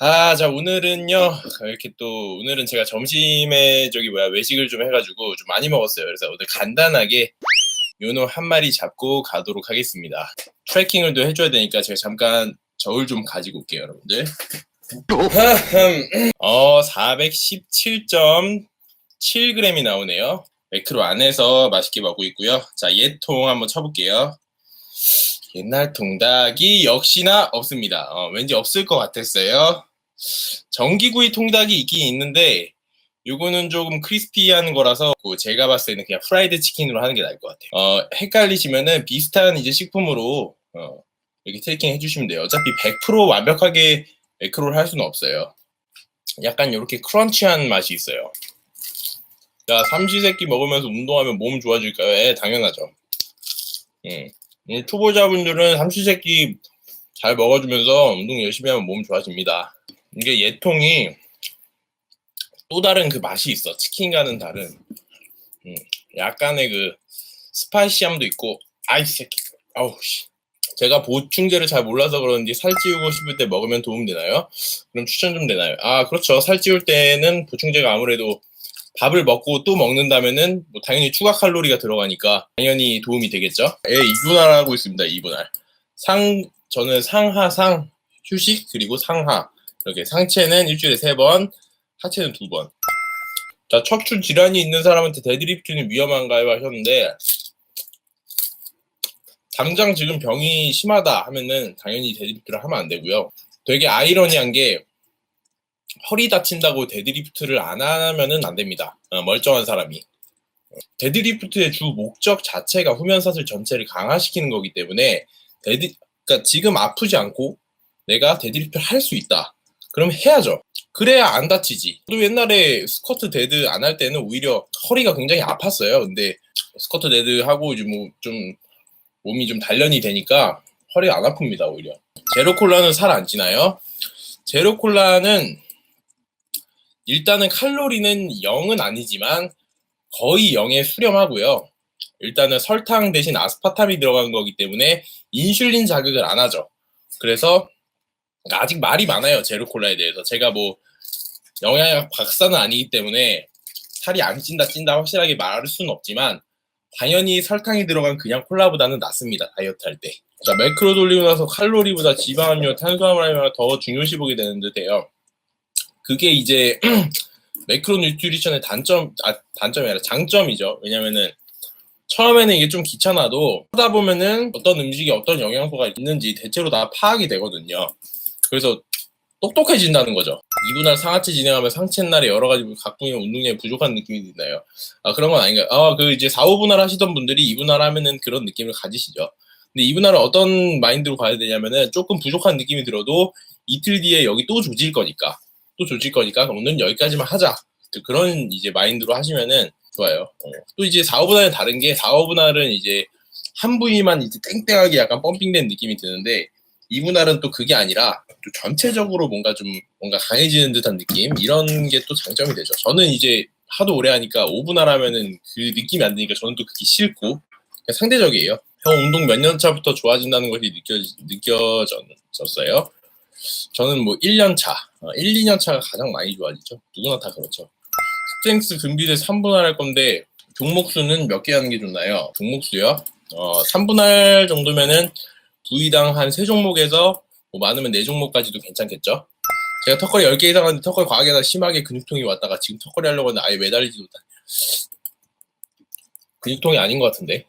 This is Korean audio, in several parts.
아, 자, 오늘은요, 이렇게 또, 오늘은 제가 점심에 저기 뭐야, 외식을 좀 해가지고 좀 많이 먹었어요. 그래서 오늘 간단하게 요놈 한 마리 잡고 가도록 하겠습니다. 트래킹을 또 해줘야 되니까 제가 잠깐 저울 좀 가지고 올게요, 여러분들. 어, 417.7g이 나오네요. 매크로 안에서 맛있게 먹고 있고요. 자, 얘통 한번 쳐볼게요. 옛날 통닭이 역시나 없습니다. 어, 왠지 없을 것 같았어요. 전기구이 통닭이 있긴 있는데 요거는 조금 크리스피한 거라서 그 제가 봤을 때는 그냥 프라이드 치킨으로 하는 게 나을 것 같아요. 어, 헷갈리시면은 비슷한 이제 식품으로 어, 이렇게 트래킹 해주시면 돼요. 어차피 100% 완벽하게 매크로를 할 수는 없어요. 약간 이렇게 크런치한 맛이 있어요. 자, 삼시세끼 먹으면서 운동하면 몸 좋아질까요? 예, 당연하죠. 음. 음, 초보자분들은 삼시세끼 잘 먹어주면서 운동 열심히 하면 몸 좋아집니다. 이게 얘통이 또 다른 그 맛이 있어. 치킨과는 다른. 음, 약간의 그 스파이시함도 있고, 아이 새끼. 아우 씨. 제가 보충제를 잘 몰라서 그런지 살 찌우고 싶을 때 먹으면 도움 되나요? 그럼 추천 좀 되나요? 아 그렇죠. 살 찌울 때는 보충제가 아무래도 밥을 먹고 또 먹는다면은 뭐 당연히 추가 칼로리가 들어가니까 당연히 도움이 되겠죠. 예, 이분할하고 있습니다. 이분할. 상 저는 상하상 휴식 그리고 상하 이렇게 상체는 일주일에 세 번, 하체는 두 번. 자 척추 질환이 있는 사람한테 데드리프트는 위험한가요 하셨는데 당장 지금 병이 심하다 하면은 당연히 데드리프트를 하면 안 되고요. 되게 아이러니한 게 허리 다친다고 데드리프트를 안 하면은 안 됩니다. 어, 멀쩡한 사람이. 데드리프트의 주 목적 자체가 후면사슬 전체를 강화시키는 거기 때문에 데드, 그러니까 지금 아프지 않고 내가 데드리프트를 할 수 있다. 그럼 해야죠. 그래야 안 다치지. 또 옛날에 스쿼트 데드 안 할 때는 오히려 허리가 굉장히 아팠어요. 근데 스쿼트 데드 하고 이제 뭐 좀 몸이 좀 단련이 되니까 허리가 안 아픕니다. 오히려. 제로 콜라는 살 안 찌나요? 제로 콜라는 일단은 칼로리는 0은 아니지만 거의 0에 수렴하고요. 일단은 설탕 대신 아스파탐이 들어간 거기 때문에 인슐린 자극을 안 하죠. 그래서 아직 말이 많아요. 제로콜라에 대해서. 제가 뭐 영양학 박사는 아니기 때문에 살이 안 찐다 찐다 확실하게 말할 수는 없지만 당연히 설탕이 들어간 그냥 콜라보다는 낫습니다. 다이어트 할 때. 자, 매크로 돌리고 나서 칼로리보다 지방함료, 탄수화물함료가 더 중요시 보게 되는 듯해요. 그게 이제 매크로 뉴트리션의 단점, 아, 단점이 아니라 장점이죠. 왜냐면은 처음에는 이게 좀 귀찮아도 하다 보면은 어떤 음식에 어떤 영양소가 있는지 대체로 다 파악이 되거든요. 그래서 똑똑해진다는 거죠. 이분할 상하체 진행하면 상체 날에 여러 가지 각분의 운동량이 부족한 느낌이 드나요? 아, 그런 건 아닌가요? 아, 그 이제 4, 5분할 하시던 분들이 2분할 하면은 그런 느낌을 가지시죠. 근데 2분할은 어떤 마인드로 가야 되냐면은 조금 부족한 느낌이 들어도 이틀 뒤에 여기 또 조질 거니까. 또 조질 거니까 오늘 여기까지만 하자. 그런 이제 마인드로 하시면은 좋아요. 어. 또 이제 4, 5분할은 다른 게 4, 5분할은 이제 한 부위만 이제 땡땡하게 약간 펌핑된 느낌이 드는데 2분할은 또 그게 아니라 또 전체적으로 뭔가 좀 뭔가 강해지는 듯한 느낌 이런 게 또 장점이 되죠. 저는 이제 하도 오래 하니까 5분할 하면은 그 느낌이 안 드니까 저는 또 그게 싫고 상대적이에요. 형 운동 몇 년 차부터 좋아진다는 것이 느껴 느껴졌어요. 저는 뭐 1년 차, 1, 2년 차가 가장 많이 좋아지죠. 누구나 다 그렇죠. 스트렝스 금비대 3분할 할 건데 종목 수는 몇 개 하는 게 좋나요? 종목 수요? 어, 3분할 정도면은 부위당 한 3종목에서 뭐 많으면 4종목까지도 괜찮겠죠? 제가 턱걸이 10개 이상 하는데 턱걸이 과하게 나 심하게 근육통이 왔다가 지금 턱걸이 하려고 하는데 아예 매달리지도 못한 근육통이 아닌 것 같은데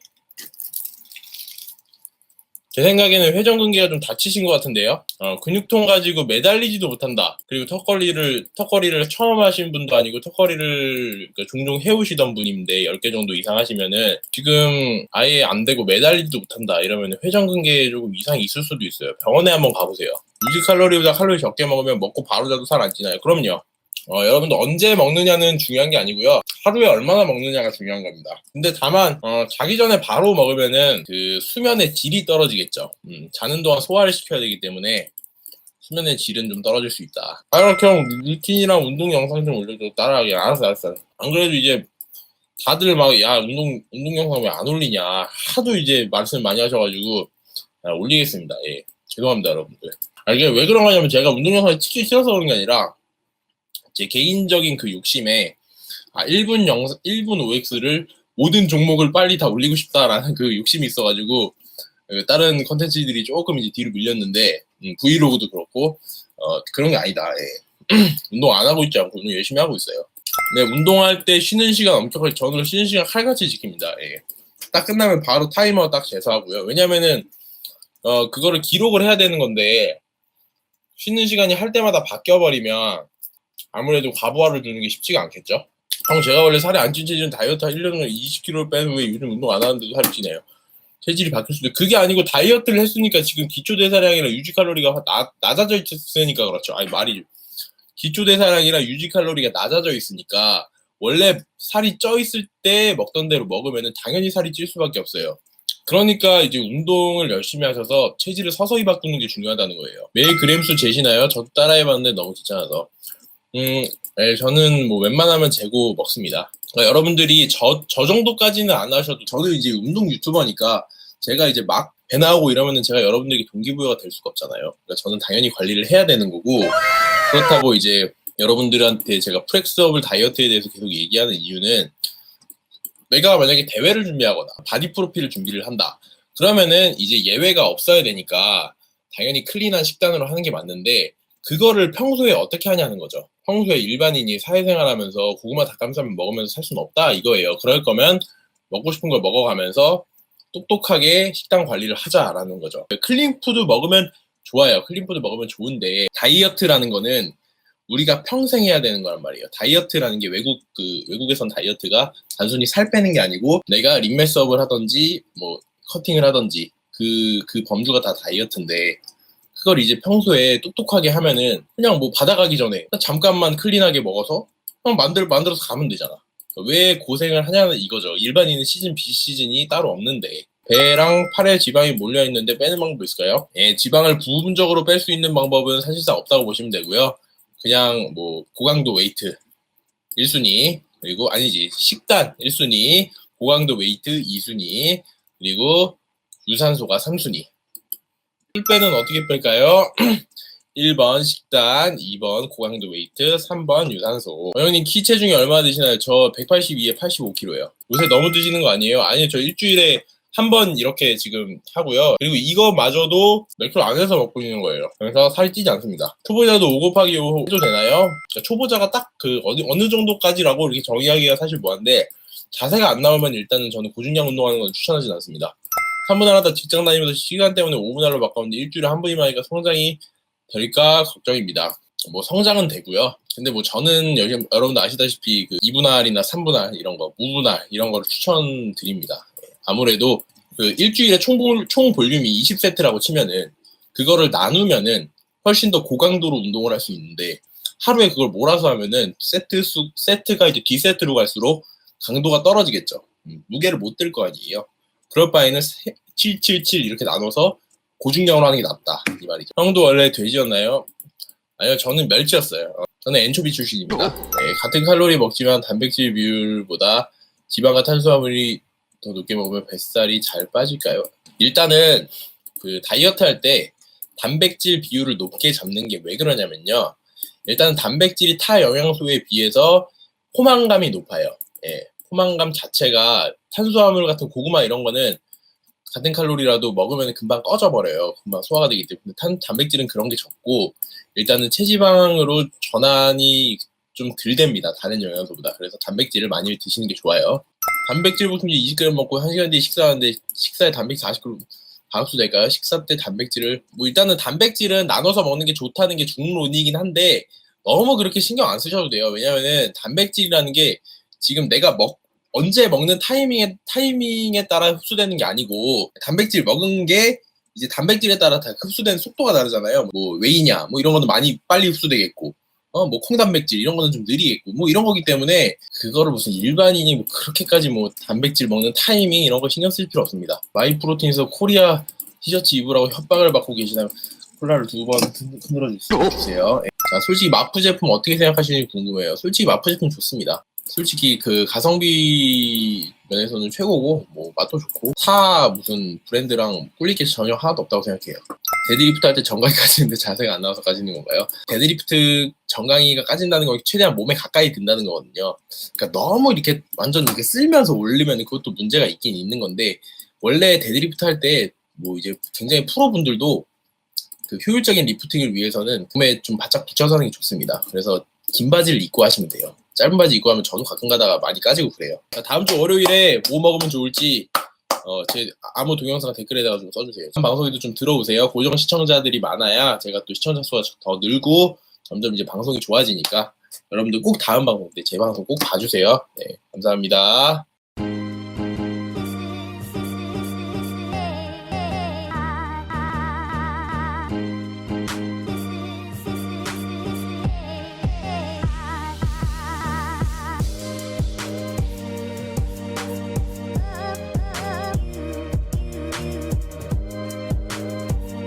제 생각에는 회전근개가 좀 다치신 것 같은데요. 어, 근육통 가지고 매달리지도 못한다. 그리고 턱걸이를 턱걸이를 처음 하신 분도 아니고 턱걸이를 그러니까 종종 해오시던 분인데 10개 정도 이상 하시면은 지금 아예 안 되고 매달리지도 못한다. 이러면 회전근개에 조금 이상이 있을 수도 있어요. 병원에 한번 가보세요. 유지 칼로리보다 칼로리 적게 먹으면 먹고 바로 자도 살 안 찌나요? 그럼요. 어, 여러분들 언제 먹느냐는 중요한 게 아니고요. 하루에 얼마나 먹느냐가 중요한 겁니다. 근데 다만 어, 자기 전에 바로 먹으면은 그 수면의 질이 떨어지겠죠. 음, 자는 동안 소화를 시켜야 되기 때문에 수면의 질은 좀 떨어질 수 있다. 아, 이렇게 형 루틴이랑 운동 영상 좀 올려줘. 따라하게. 알았어, 알았어. 안 그래도 이제 다들 막 야 운동 운동 영상 왜 안 올리냐 하도 이제 말씀 많이 하셔가지고 아, 올리겠습니다. 예, 죄송합니다, 여러분들. 아, 이게 왜 그런 거냐면 제가 운동 영상을 찍기 싫어서 그런 게 아니라 제 개인적인 그 욕심에 아 1분 영상 1분 OX를 모든 종목을 빨리 다 올리고 싶다라는 그 욕심이 있어가지고 그 다른 컨텐츠들이 조금 이제 뒤로 밀렸는데 음, 브이로그도 그렇고 어, 그런 게 아니다. 예. 운동 안 하고 있지 않고 운동 열심히 하고 있어요. 네, 운동할 때 쉬는 시간 엄격하게 저는 쉬는 시간 칼같이 지킵니다. 예. 딱 끝나면 바로 타이머 딱 재서하고요. 왜냐면은 어 그거를 기록을 해야 되는 건데 쉬는 시간이 할 때마다 바뀌어 버리면 아무래도 과부하를 두는 게 쉽지가 않겠죠. 형 제가 원래 살이 안 찐 체질은 다이어트 1년 전에 20kg를 빼는 왜 요즘 운동 안 하는데도 살이 찌네요. 체질이 바뀔 수도 있- 그게 아니고 다이어트를 했으니까 지금 기초 대사량이랑 유지 칼로리가 나, 낮아져 있으니까 그렇죠. 아니 말이 기초 대사량이랑 유지 칼로리가 낮아져 있으니까 원래 살이 쪄 있을 때 먹던 대로 먹으면은 당연히 살이 찔 수밖에 없어요. 그러니까 이제 운동을 열심히 하셔서 체질을 서서히 바꾸는 게 중요하다는 거예요. 매일 그램수 재시나요? 저도 따라해봤는데 너무 귀찮아서. 음, 네, 저는 뭐 웬만하면 재고 먹습니다. 그러니까 여러분들이 저, 저 정도까지는 안 하셔도 저도 이제 운동 유튜버니까 제가 이제 막 배 나오고 이러면은 제가 여러분들에게 동기부여가 될 수가 없잖아요. 그러니까 저는 당연히 관리를 해야 되는 거고 그렇다고 이제 여러분들한테 제가 프렉스업을 다이어트에 대해서 계속 얘기하는 이유는 내가 만약에 대회를 준비하거나 바디 프로필을 준비를 한다. 그러면은 이제 예외가 없어야 되니까 당연히 클린한 식단으로 하는 게 맞는데 그거를 평소에 어떻게 하냐는 거죠. 평소에 일반인이 사회생활하면서 고구마 닭가슴살 먹으면서 살 수는 없다 이거예요. 그럴 거면 먹고 싶은 걸 먹어가면서 똑똑하게 식단 관리를 하자라는 거죠. 클린 푸드 먹으면 좋아요. 클린 푸드 먹으면 좋은데 다이어트라는 거는 우리가 평생 해야 되는 거란 말이에요. 다이어트라는 게 외국 그 외국에선 다이어트가 단순히 살 빼는 게 아니고 내가 림메스업을 하든지 뭐 커팅을 하든지 그그 범주가 다 다이어트인데 그걸 이제 평소에 똑똑하게 하면은 그냥 뭐 받아가기 전에 잠깐만 클린하게 먹어서 그냥 만들 만들어서 가면 되잖아. 왜 고생을 하냐는 이거죠. 일반인은 시즌 B 시즌이 따로 없는데 배랑 팔에 지방이 몰려 있는데 빼는 방법 있을까요? 예, 지방을 부분적으로 뺄 수 있는 방법은 사실상 없다고 보시면 되고요. 그냥 뭐 고강도 웨이트 1순위 그리고 아니지 식단 1순위 고강도 웨이트 2순위 그리고 유산소가 3순위 술 빼는 어떻게 뺄까요? 1번 식단, 2번 고강도 웨이트, 3번 유산소. 어, 형님 키 체중이 얼마나 드시나요? 저 182에 85kg예요. 요새 너무 드시는 거 아니에요? 아니요, 저 일주일에 한 번 이렇게 지금 하고요. 그리고 이거마저도 몇 킬로 안에서 먹고 있는 거예요. 그래서 살이 찌지 않습니다. 초보자도 5 곱하기 5 해도 되나요? 그러니까 초보자가 딱그 어느, 어느 정도까지라고 이렇게 정의하기가 사실 뭐한데 자세가 안 나오면 일단은 저는 고중량 운동하는 건 추천하진 않습니다. 3분할 하다 직장 다니면서 시간 때문에 5분할로 바꿨는데 일주일에 한 번이면 하니까 성장이 될까 걱정입니다. 뭐 성장은 되고요. 근데 뭐 저는 여기 여러분도 아시다시피 그 2분할이나 3분할 이런 거, 무분할 이런 거를 추천드립니다. 아무래도 그 일주일에 총, 볼- 총 볼륨이 20세트라고 치면은 그거를 나누면은 훨씬 더 고강도로 운동을 할 수 있는데 하루에 그걸 몰아서 하면은 세트 수 세트가 이제 D 세트로 갈수록 강도가 떨어지겠죠. 음, 무게를 못 들 거 아니에요. 그럴 바에는 777 이렇게 나눠서 고중량으로 하는 게 낫다 이 말이죠. 형도 원래 돼지였나요? 아니요, 저는 멸치였어요. 어, 저는 엔초비 출신입니다. 네, 같은 칼로리 먹지만 단백질 비율보다 지방과 탄수화물이 더 높게 먹으면 뱃살이 잘 빠질까요? 일단은 그 다이어트 할 때 단백질 비율을 높게 잡는 게 왜 그러냐면요. 일단 단백질이 타 영양소에 비해서 포만감이 높아요. 예, 포만감 자체가 탄수화물 같은 고구마 이런 거는 같은 칼로리라도 먹으면 금방 꺼져버려요. 금방 소화가 되기 때문에 탄, 단백질은 그런 게 적고 일단은 체지방으로 전환이 좀 덜 됩니다. 다른 영양소보다. 그래서 단백질을 많이 드시는 게 좋아요. 단백질 보통제 20g 먹고 1시간 뒤에 식사하는데 식사에 단백질 40g 다 흡수될까요? 식사 때 단백질을 뭐 일단은 단백질은 나눠서 먹는 게 좋다는 게 중론이긴 한데 너무 그렇게 신경 안 쓰셔도 돼요. 왜냐면은 단백질이라는 게 지금 내가 먹 언제 먹는 타이밍에 타이밍에 따라 흡수되는 게 아니고 단백질 먹은 게 이제 단백질에 따라 다 흡수되는 속도가 다르잖아요. 뭐 웨이냐 뭐 이런 거는 많이 빨리 흡수되겠고 어 뭐 콩단백질 이런 거는 좀 느리겠고 뭐 이런 거기 때문에 그거를 무슨 일반인이 뭐 그렇게까지 뭐 단백질 먹는 타이밍 이런 거 신경 쓸 필요 없습니다. 마이프로틴에서 코리아 티셔츠 입으라고 협박을 받고 계시나요? 콜라를 두 번 흔들어 주세요. 예. 자, 솔직히 마프 제품 어떻게 생각하시는지 궁금해요. 솔직히 마프 제품 좋습니다. 솔직히 그 가성비 면에서는 최고고 뭐 맛도 좋고 사 무슨 브랜드랑 꿀릴 게 전혀 하나도 없다고 생각해요. 데드리프트 할 때 정강이 까지는데 자세가 안 나와서 까지는 건가요? 데드리프트 정강이가 까진다는 건 최대한 몸에 가까이 든다는 거거든요. 그러니까 너무 이렇게 완전 이렇게 쓸면서 올리면 그것도 문제가 있긴 있는 건데 원래 데드리프트 할 때 뭐 이제 굉장히 프로분들도 그 효율적인 리프팅을 위해서는 몸에 좀 바짝 붙여서 하는 게 좋습니다. 그래서 긴 바지를 입고 하시면 돼요. 짧은 바지 입고 하면 저도 가끔 가다가 많이 까지고 그래요. 자, 다음 주 월요일에 뭐 먹으면 좋을지 어, 제 아무 동영상 댓글에다가 좀 써주세요. 방송에도 좀 들어오세요. 고정 시청자들이 많아야 제가 또 시청자 수가 더 늘고 점점 이제 방송이 좋아지니까 여러분들 꼭 다음 방송 때 제 방송 꼭 봐주세요. 네, 감사합니다.